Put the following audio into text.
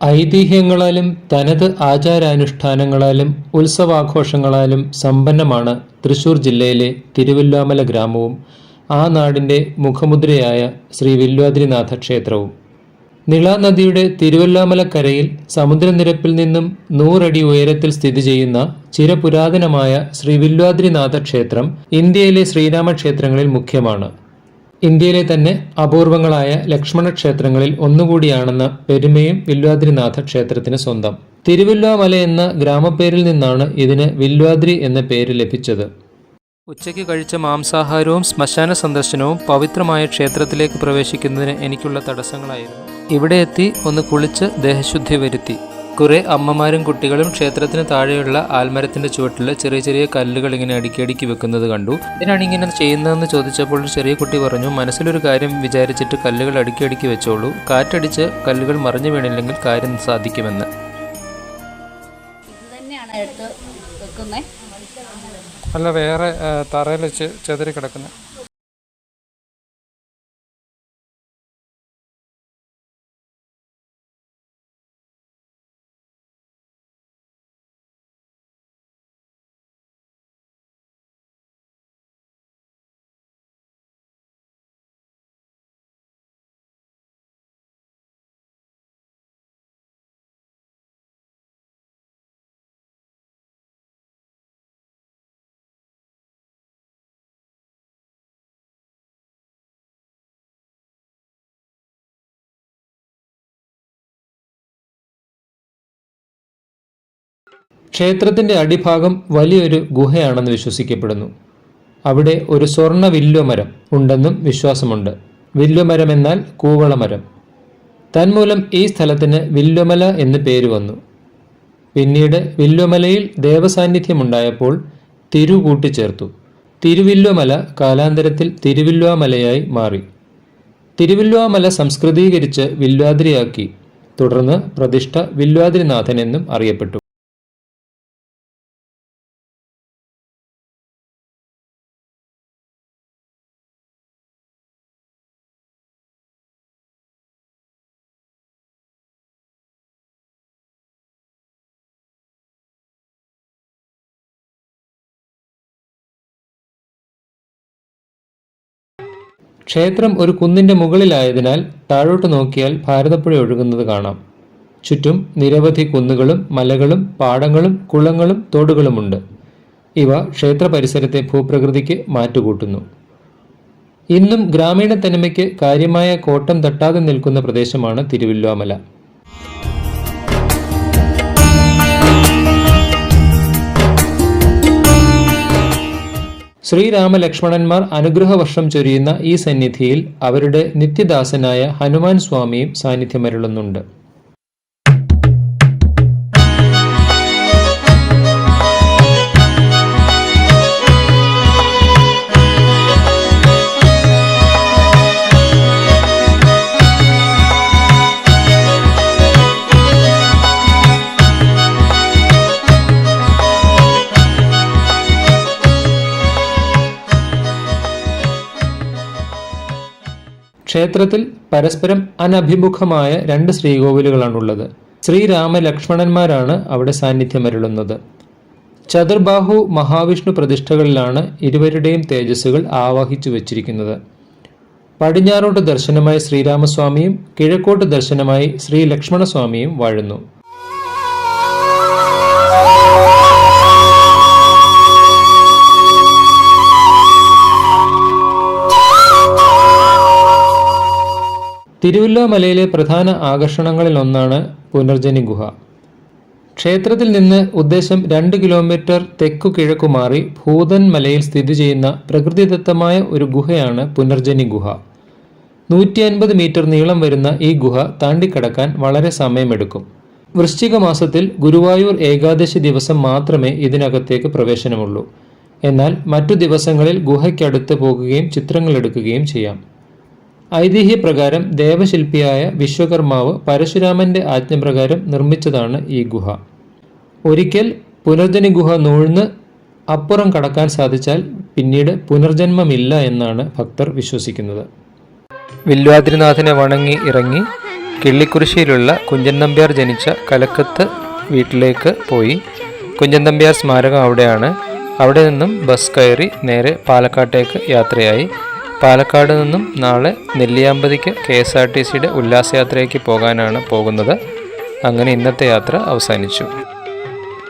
ഐതിഹ്യങ്ങളാലും തനത് ആചാരാനുഷ്ഠാനങ്ങളാലും ഉത്സവാഘോഷങ്ങളാലും സമ്പന്നമാണ് തൃശൂർ ജില്ലയിലെ തിരുവില്ലാമല ഗ്രാമവും ആ നാടിന്റെ മുഖമുദ്രയായ ശ്രീ വില്വാദ്രിനാഥ ക്ഷേത്രവും. നിള നദിയുടെ തിരുവല്ലാമലക്കരയിൽ സമുദ്രനിരപ്പിൽ നിന്നും നൂറടി ഉയരത്തിൽ സ്ഥിതി ചെയ്യുന്ന ചിരപുരാതനമായ ശ്രീ വില്വാദ്രിനാഥ ക്ഷേത്രം ഇന്ത്യയിലെ ശ്രീരാമക്ഷേത്രങ്ങളിൽ മുഖ്യമാണ്. ഇന്ത്യയിലെ തന്നെ അപൂർവങ്ങളായ ലക്ഷ്മണ ക്ഷേത്രങ്ങളിൽ ഒന്നുകൂടിയാണെന്ന പെരുമയും വില്വാദ്രിനാഥ ക്ഷേത്രത്തിന് സ്വന്തം. തിരുവില്ലാമല എന്ന ഗ്രാമപ്പേരിൽ നിന്നാണ് ഇതിന് വില്വാദ്രി എന്ന പേര് ലഭിച്ചത്. ഉച്ചയ്ക്ക് കഴിച്ച മാംസാഹാരവും ശ്മശാന സന്ദർശനവും പവിത്രമായ ക്ഷേത്രത്തിലേക്ക് പ്രവേശിക്കുന്നതിന് എനിക്കുള്ള തടസ്സങ്ങളായിരുന്നു. ഇവിടെ എത്തി ഒന്ന് കുളിച്ച് ദേഹശുദ്ധി വരുത്തി. കുറെ അമ്മമാരും കുട്ടികളും ക്ഷേത്രത്തിന് താഴെയുള്ള ആൽമരത്തിന്റെ ചുവട്ടിൽ ചെറിയ ചെറിയ കല്ലുകൾ ഇങ്ങനെ അടുക്കി അടുക്കി വെക്കുന്നത് കണ്ടു. എന്തിനാണ് ഇങ്ങനെ ചെയ്യുന്നതെന്ന് ചോദിച്ചപ്പോൾ ചെറിയ കുട്ടി പറഞ്ഞു മനസ്സിലൊരു കാര്യം വിചാരിച്ചിട്ട് കല്ലുകൾ അടുക്കി അടുക്കി വെച്ചോളൂ. കാറ്റടിച്ച് കല്ലുകൾ മറിഞ്ഞു വീണില്ലെങ്കിൽ കാര്യം സാധിക്കുമെന്ന്. തന്നെയാണ് എടുത്ത് വെക്കുന്നത് അല്ല വേറെ തറയിൽ ചെതറി കിടക്കുന്നത് ക്ഷേത്രത്തിന്റെ അടിഭാഗം വലിയൊരു ഗുഹയാണെന്ന് വിശ്വസിക്കപ്പെടുന്നു. അവിടെ ഒരു സ്വർണ വില്വമരം ഉണ്ടെന്നും വിശ്വാസമുണ്ട്. വില്വമരം എന്നാൽ കൂവളമരം. തന്മൂലം ഈ സ്ഥലത്തിന് വില്വമല എന്ന് പേര് വന്നു. പിന്നീട് വില്വമലയിൽ ദേവസാന്നിധ്യമുണ്ടായപ്പോൾ തിരു കൂട്ടിച്ചേർത്തു തിരുവില്ലുമല കാലാന്തരത്തിൽ തിരുവില്വാമലയായി മാറി. തിരുവില്വാമല സംസ്കൃതീകരിച്ച് വില്വാദ്രിയാക്കി തുടർന്ന് പ്രതിഷ്ഠ വില്വാദ്രിനാഥൻ എന്നും അറിയപ്പെട്ടു. ക്ഷേത്രം ഒരു കുന്നിന്റെ മുകളിലായതിനാൽ താഴോട്ട് നോക്കിയാൽ ഭാരതപ്പുഴ ഒഴുകുന്നത് കാണാം. ചുറ്റും നിരവധി കുന്നുകളും മലകളും പാടങ്ങളും കുളങ്ങളും തോടുകളുമുണ്ട്. ഇവ ക്ഷേത്ര പരിസരത്തെ ഭൂപ്രകൃതിക്ക് മാറ്റുകൂട്ടുന്നു. ഇന്നും ഗ്രാമീണ തനിമയ്ക്ക് കാര്യമായ കോട്ടം തട്ടാതെ നിൽക്കുന്ന പ്രദേശമാണ് തിരുവില്വാമല. ശ്രീരാമലക്ഷ്മണന്മാർ അനുഗ്രഹവർഷം ചൊരിയുന്ന ഈ സന്നിധിയിൽ അവരുടെ നിത്യദാസനായ ഹനുമാൻ സ്വാമിയും സാന്നിധ്യമരുളുന്നുണ്ട്. ക്ഷേത്രത്തിൽ പരസ്പരം അനഭിമുഖമായ രണ്ട് ശ്രീകോവിലുകളാണുള്ളത്. ശ്രീരാമലക്ഷ്മണന്മാരാണ് അവിടെ സാന്നിധ്യമരുളുന്നത്. ചതുർബാഹു മഹാവിഷ്ണു പ്രതിഷ്ഠകളിലാണ് ഇരുവരുടെയും തേജസ്സുകൾ ആവാഹിച്ചു വച്ചിരിക്കുന്നത്. പടിഞ്ഞാറോട്ട് ദർശനമായി ശ്രീരാമസ്വാമിയും കിഴക്കോട്ട് ദർശനമായി ശ്രീ ലക്ഷ്മണസ്വാമിയും വാഴുന്നു. തിരുവല്ലാമലയിലെ പ്രധാന ആകർഷണങ്ങളിൽ ഒന്നാണ് പുനർജനി ഗുഹ. ക്ഷേത്രത്തിൽ നിന്ന് ഉദ്ദേശം രണ്ട് കിലോമീറ്റർ തെക്കു കിഴക്കു മാറി ഭൂതൻ മലയിൽ സ്ഥിതി ചെയ്യുന്ന പ്രകൃതിദത്തമായ ഒരു ഗുഹയാണ് പുനർജനി ഗുഹ. നൂറ്റി അൻപത് മീറ്റർ നീളം വരുന്ന ഈ ഗുഹ താണ്ടിക്കടക്കാൻ വളരെ സമയമെടുക്കും. വൃശ്ചിക മാസത്തിൽ ഗുരുവായൂർ ഏകാദശി ദിവസം മാത്രമേ ഇതിനകത്തേക്ക് പ്രവേശനമുള്ളൂ. എന്നാൽ മറ്റു ദിവസങ്ങളിൽ ഗുഹയ്ക്കടുത്ത് പോകുകയും ചിത്രങ്ങൾ എടുക്കുകയും ചെയ്യാം. ഐതിഹ്യപ്രകാരം ദേവശില്പിയായ വിശ്വകർമാവ് പരശുരാമന്റെ ആജ്ഞപ്രകാരം നിർമ്മിച്ചതാണ് ഈ ഗുഹ. ഒരിക്കൽ പുനർജനി ഗുഹ നൂഴ്ന്ന് അപ്പുറം കടക്കാൻ സാധിച്ചാൽ പിന്നീട് പുനർജന്മമില്ല എന്നാണ് ഭക്തർ വിശ്വസിക്കുന്നത്. വില്വാദ്രിനാഥനെ വണങ്ങി ഇറങ്ങി കിള്ളിക്കുറിശ്ശിയിലുള്ള കുഞ്ചൻ നമ്പ്യാർ ജനിച്ച കലക്കത്ത് വീട്ടിലേക്ക് പോയി. കുഞ്ചൻ നമ്പ്യാർ സ്മാരകം അവിടെയാണ്. അവിടെ നിന്നും ബസ് കയറി നേരെ പാലക്കാട്ടേക്ക് യാത്രയായി. പാലക്കാട് നിന്നും നാളെ നെല്ലിയാമ്പതിക്ക് കെ എസ് ആർ ടി സിയുടെ ഉല്ലാസയാത്രയ്ക്ക് പോകാനാണ് പോകുന്നത്. അങ്ങനെ ഇന്നത്തെ യാത്ര അവസാനിച്ചു.